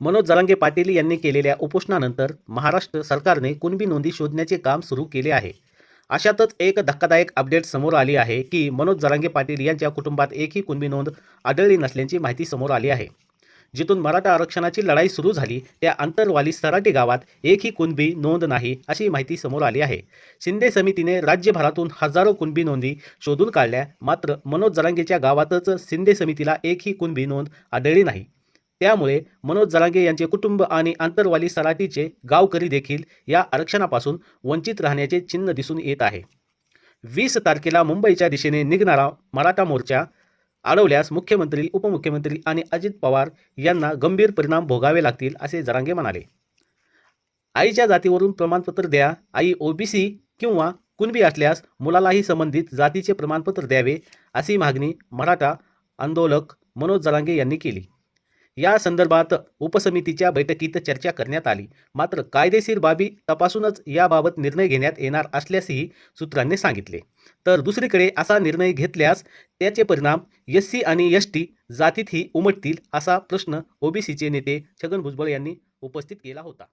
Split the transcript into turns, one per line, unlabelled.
मनोज जरांगे पाटील यांनी केलेल्या उपोषणानंतर महाराष्ट्र सरकारने कुणबी नोंदी शोधण्याचे काम सुरू केले आहे. अशातच एक धक्कादायक अपडेट समोर आली आहे की मनोज जरांगे पाटील यांच्या कुटुंबात एकही कुणबी नोंद आढळली नसल्याची माहिती समोर आली आहे. जिथून मराठा आरक्षणाची लढाई सुरू झाली त्या अंतरवाली सराटी गावात एकही कुणबी नोंद नाही अशी माहिती समोर आली आहे. शिंदे समितीने राज्यभरातून हजारो कुणबी नोंदी शोधून काढल्या मात्र मनोज जरांगेच्या गावातच शिंदे समितीला एकही कुणबी नोंद आढळली नाही. त्यामुळे मनोज जरांगे यांचे कुटुंब आणि आंतरवाली सराटीचे गावकरी देखील या आरक्षणापासून वंचित राहण्याचे चिन्ह दिसून येत आहे. वीस तारखेला मुंबईच्या दिशेने निघणारा मराठा मोर्चा अडवल्यास मुख्यमंत्री उपमुख्यमंत्री आणि अजित पवार यांना गंभीर परिणाम भोगावे लागतील असे जरांगे म्हणाले. आईच्या जातीवरून प्रमाणपत्र द्या आई ओबीसी किंवा कुणबी असल्यास मुलालाही संबंधित जातीचे प्रमाणपत्र द्यावे अशी मागणी मराठा आंदोलक मनोज जरांगे यांनी केली. या संदर्भात उपसमितीच्या बैठकीत चर्चा करण्यात आली. मात्र कायदेशीर बाबी तपासूनच याबाबत निर्णय घेण्यात येणार असल्यासही सूत्रांनी सांगितले. तर दुसरीकडे असा निर्णय घेतल्यास त्याचे परिणाम एस सी आणि एस टी जातीतही उमटतील असा प्रश्न ओबीसीचे नेते छगन भुजबळ यांनी उपस्थित केला होता.